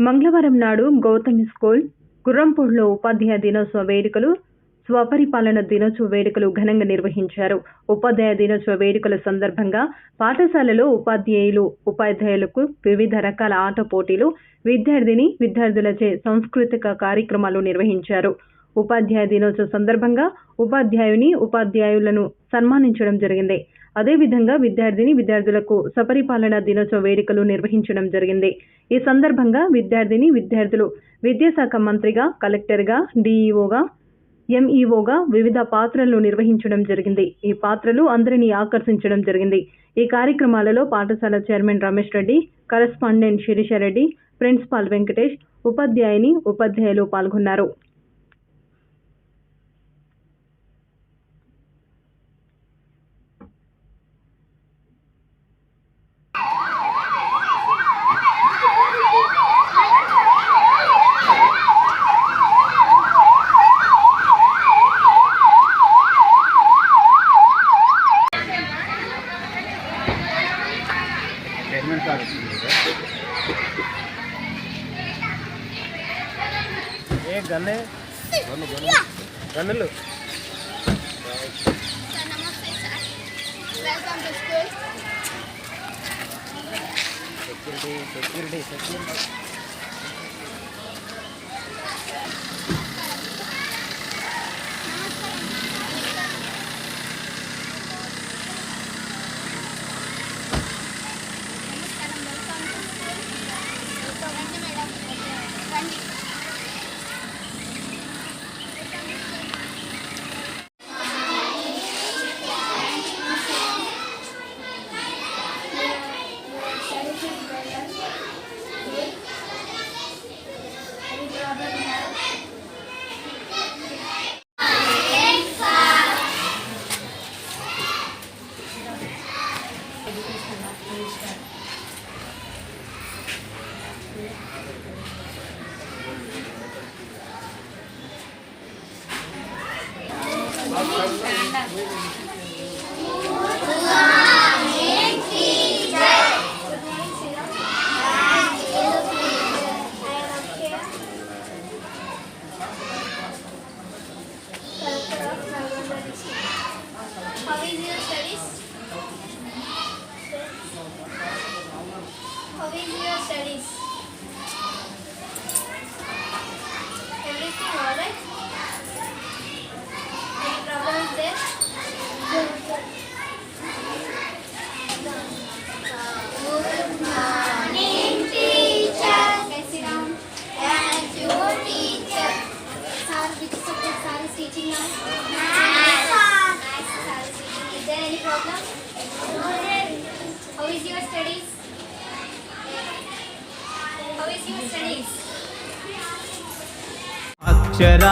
మంగళవారం నాడు గౌతమి స్కూల్ గుర్రంపూడ్లో ఉపాధ్యాయ దినోత్సవ వేడుకలు స్వపరిపాలన దినోత్సవ వేడుకలు ఘనంగా నిర్వహించారు. ఉపాధ్యాయ దినోత్సవ వేడుకల సందర్భంగా పాఠశాలలో ఉపాధ్యాయులు ఉపాధ్యాయులకు వివిధ రకాల ఆట పోటీలు విద్యార్థిని విద్యార్థులచే సాంస్కృతిక కార్యక్రమాలు నిర్వహించారు. ఉపాధ్యాయ దినోత్సవ సందర్భంగా ఉపాధ్యాయుని ఉపాధ్యాయులను సన్మానించడం జరిగింది. అదేవిధంగా విద్యార్థిని విద్యార్థులకు సపరిపాలన దినోత్సవ వేడుకలు నిర్వహించడం జరిగింది. ఈ సందర్భంగా విద్యార్థిని విద్యార్థులు విద్యాశాఖ మంత్రిగా కలెక్టర్గా డీఈఓగా ఎంఈఓగా వివిధ పాత్రలను నిర్వహించడం జరిగింది. ఈ పాత్రలు అందరినీ ఆకర్షించడం జరిగింది. ఈ కార్యక్రమాలలో పాఠశాల chairman Ramesh Reddy correspondent Shirisha Reddy principal Venkatesh ఉపాధ్యాయుని ఉపాధ్యాయులు పాల్గొన్నారు. చైర్మన్ సార్ వచ్చింది ఏ గన్నే? Gun gun. గన్నులు. Security security security Okay, so. चरा